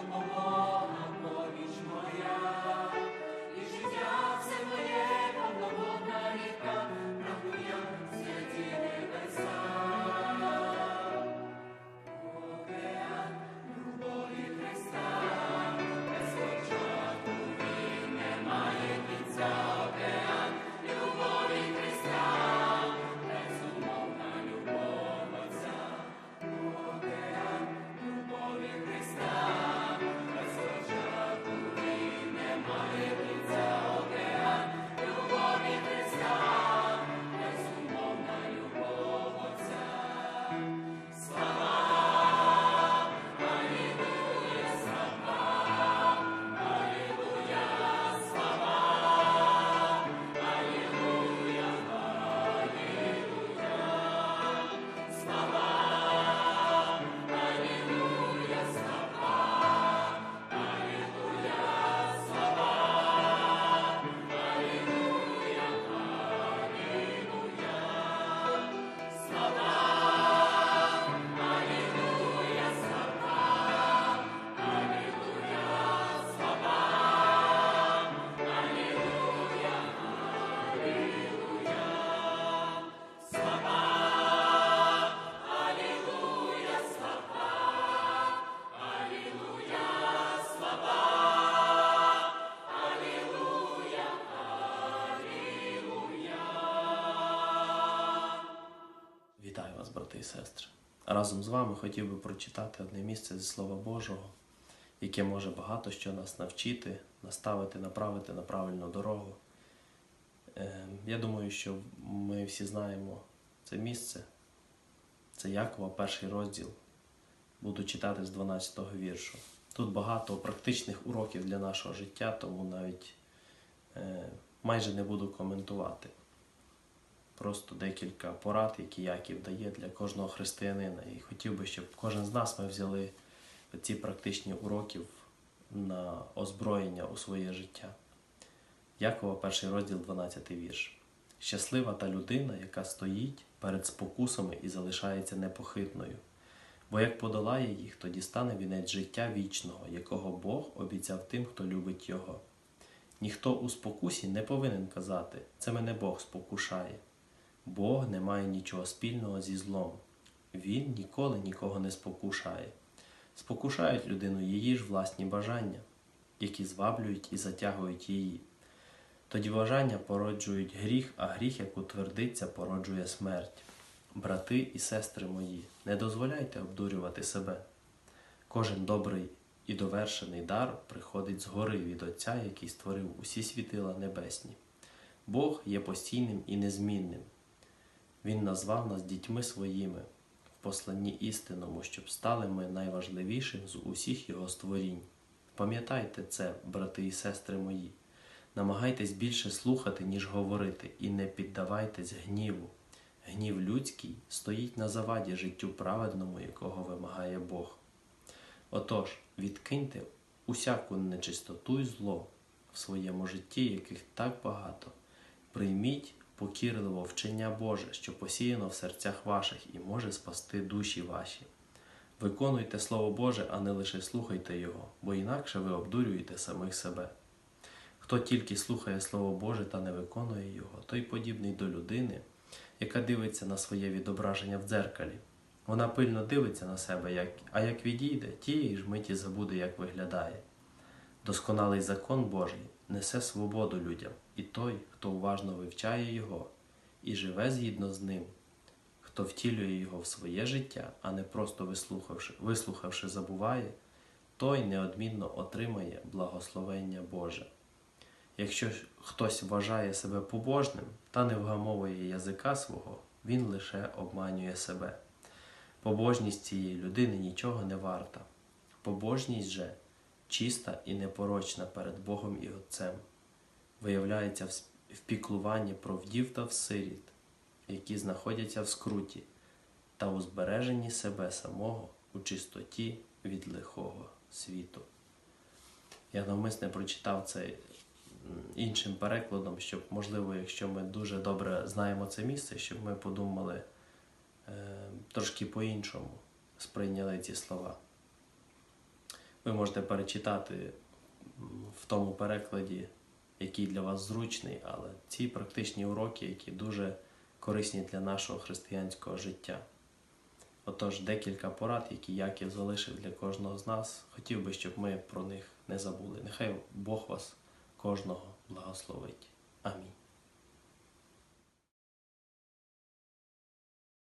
Come on. Разом з вами хотів би прочитати одне місце зі Слова Божого, яке може багато що нас навчити, наставити, направити на правильну дорогу. Е, Я думаю, що ми всі знаємо це місце. Це Якова, перший розділ. Буду читати з 12-го віршу. Тут багато практичних уроків для нашого життя, тому навіть е, майже не буду коментувати. Просто декілька порад, які Яків дає для кожного християнина. І хотів би, щоб кожен з нас ми взяли ці практичні уроки на озброєння у своє життя. Якова, перший розділ, 12 вірш. Щаслива та людина, яка стоїть перед спокусами і залишається непохитною. Бо як подолає їх, тоді стане вінець життя вічного, якого Бог обіцяв тим, хто любить його. Ніхто у спокусі не повинен казати, це мене Бог спокушає. Бог не має нічого спільного зі злом. Він ніколи нікого не спокушає. Спокушають людину її ж власні бажання, які зваблюють і затягують її. Тоді бажання породжують гріх, а гріх, як утвердиться, породжує смерть. Брати і сестри мої, не дозволяйте обдурювати себе. Кожен добрий і довершений дар приходить згори від Отця, який створив усі світила небесні. Бог є постійним і незмінним. Він назвав нас дітьми своїми в посланні істинному, щоб стали ми найважливішим з усіх його створінь. Пам'ятайте це, брати і сестри мої. Намагайтесь більше слухати, ніж говорити, і не піддавайтесь гніву. Гнів людський стоїть на заваді життю праведному, якого вимагає Бог. Отож, відкиньте усяку нечистоту й зло в своєму житті, яких так багато. Прийміть покірливо вчення Боже, що посіяно в серцях ваших і може спасти душі ваші. Виконуйте Слово Боже, а не лише слухайте Його, бо інакше ви обдурюєте самих себе. Хто тільки слухає Слово Боже та не виконує його, той подібний до людини, яка дивиться на своє відображення в дзеркалі. Вона пильно дивиться на себе, як, а як відійде, тієї ж миті забуде, як виглядає. Досконалий закон Божий несе свободу людям, і той, хто уважно вивчає його і живе згідно з ним, хто втілює його в своє життя, а не просто вислухавши, вислухавши, забуває, той неодмінно отримає благословення Боже. Якщо хтось вважає себе побожним та не вгамовує язика свого, він лише обманює себе. Побожність цієї людини нічого не варта. Побожність же чиста і непорочна перед Богом і Отцем, виявляється в піклуванні про вдів та всиріт, які знаходяться в скруті, та у збереженні себе самого у чистоті від лихого світу. Я навмисне прочитав це іншим перекладом, щоб, можливо, якщо ми дуже добре знаємо це місце, щоб ми подумали е, трошки по-іншому, сприйняли ці слова. Ви можете перечитати в тому перекладі, який для вас зручний, але ці практичні уроки, які дуже корисні для нашого християнського життя. Отож, декілька порад, які Яків залишив для кожного з нас, хотів би, щоб ми про них не забули. Нехай Бог вас кожного благословить.